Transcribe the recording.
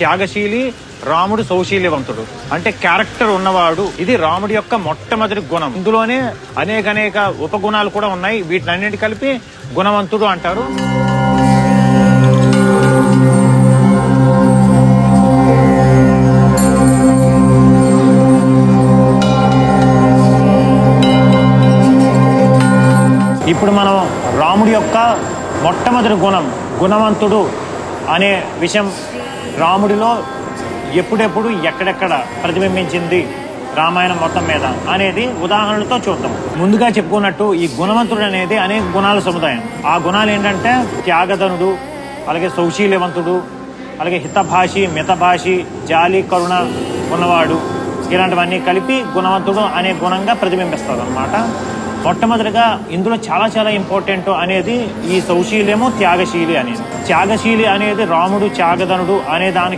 త్యాగశీలి రాముడు సౌశీల్యవంతుడు. అంటే క్యారెక్టర్ ఉన్నవాడు. ఇది రాముడి యొక్క మొట్టమొదటి గుణం. ఇందులోనే అనేక అనేక ఉపగుణాలు కూడా ఉన్నాయి. వీటినన్నిటి కలిపి గుణవంతుడు అంటారు. ఇప్పుడు మనం రాముడి యొక్క మొట్టమొదటి గుణం గుణవంతుడు అనే విషయం రాముడిలో ఎప్పుడెప్పుడు ఎక్కడెక్కడ ప్రతిబింబించింది రామాయణం మొత్తం మీద అనేది ఉదాహరణలతో చూద్దాం. ముందుగా చెప్పుకున్నట్టు ఈ గుణవంతుడు అనేది అనేక గుణాల సముదాయం. ఆ గుణాలు ఏంటంటే త్యాగధనుడు అలాగే సౌశీల్యవంతుడు అలాగే హితభాషి మితభాషి జాలి కరుణ ఉన్నవాడు. ఇలాంటివన్నీ కలిపి గుణవంతుడు అనే గుణంగా ప్రతిబింబిస్తారు అనమాట మొట్టమొదటిగా ఇందులో చాలా చాలా ఇంపార్టెంట్ అనేది ఈ సౌశీల్యము త్యాగశీలి అనేది. త్యాగశీలి అనేది రాముడు త్యాగధనుడు అనే దానికి